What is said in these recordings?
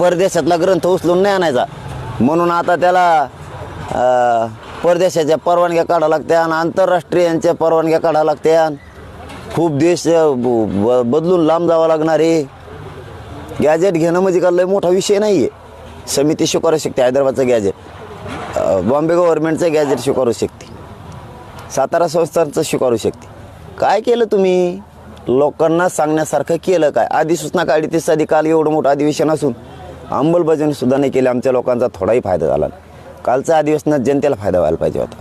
परदेशातला ग्रंथ उचलून नाही आणायचा. म्हणून आता त्याला परदेशाच्या परवानग्या काढा लागत्या आणि आंतरराष्ट्रीयांच्या परवानग्या काढा लागत्या खूप देश ब- बदलून लांब जावं लागणार आहे. गॅजेट घेणं म्हणजे का लय मोठा विषय नाही आहे समिती स्वीकारू शकते हैदराबादचं गॅजेट बॉम्बे गव्हर्नमेंटचं गॅजेट स्वीकारू शकते. सातारा संस्थांचं स्वीकारू शकते. काय केलं तुम्ही? लोकांना सांगण्यासारखं केलं काय? आधी सूचना काढली ती साधी काल एवढं मोठं अधिवेशन असून. अंमलबजावणीसुद्धा नाही केली. आमच्या लोकांचा थोडाही फायदा झाला कालच्या अधिवेशनात जनतेला फायदा व्हायला पाहिजे होता.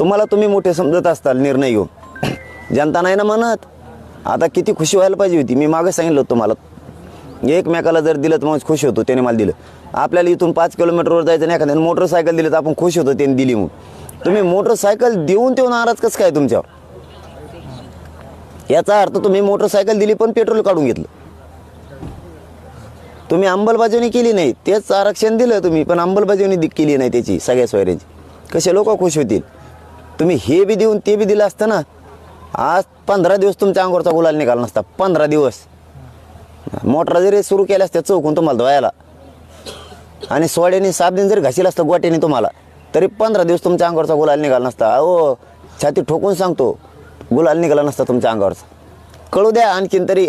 तुम्हाला तुम्ही मोठे समजत असताल निर्णय घेऊन. जनता नाही ना म्हणत. आता किती खुशी व्हायला पाहिजे होती. मी मागे सांगितलं होतं तुम्हाला. एकमेकाला जर दिलं तर मग खुश होतो त्याने मला दिलं. आपल्याला इथून पाच किलोमीटरवर जायचं नाही एखाद्याने मोटरसायकल दिलं तर आपण खुश होतो त्याने दिली म्हणून. तुम्ही मोटरसायकल देऊन तेव्हा नाराज कसं काय तुमच्यावर? याचा अर्थ तुम्ही मोटरसायकल दिली पण पेट्रोल काढून घेतलं. तुम्ही अंमलबजावणी केली नाही तेच आरक्षण दिलं तुम्ही पण अंमलबजावणी केली नाही त्याची सगळ्या सोयऱ्यांची. कसे लोक खुश होतील? तुम्ही हे बी देऊन ते बी दिलं असतं ना? आज पंधरा दिवस तुमच्या अंगोरचा गुलाल निघाला नसता पंधरा दिवस. मोटर जरी सुरू केल्या असत्या चौकून तुम्हाला धुवायला. आणि सोड्याने सात दिन जरी घासील असतं गोट्याने तुम्हाला तरी पंधरा दिवस तुमच्या अंगावरचा गुलाल निघाला नसता. अहो छाती ठोकून सांगतो गुलाल निघाला नसता तुमच्या अंगावरचा. कळू द्या आणखीन तरी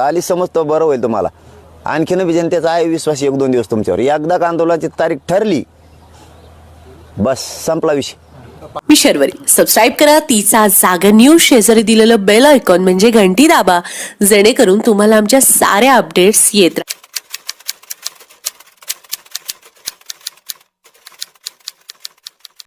आली समजतो बरं होईल तुम्हाला. आणखीन बी जनतेचा आहे विश्वास एक दोन दिवस तुमच्यावर. एकदा का आंदोलनाची तारीख ठरली बस संपला विषय. मी शर्वरी. सबस्क्राईब करा. तिचा जागा न्यूज शेजारी दिलेलं बेल आयकॉन म्हणजे घंटी दाबा. जेणेकरून तुम्हाला आमच्या साऱ्या अपडेट्स येत राहतील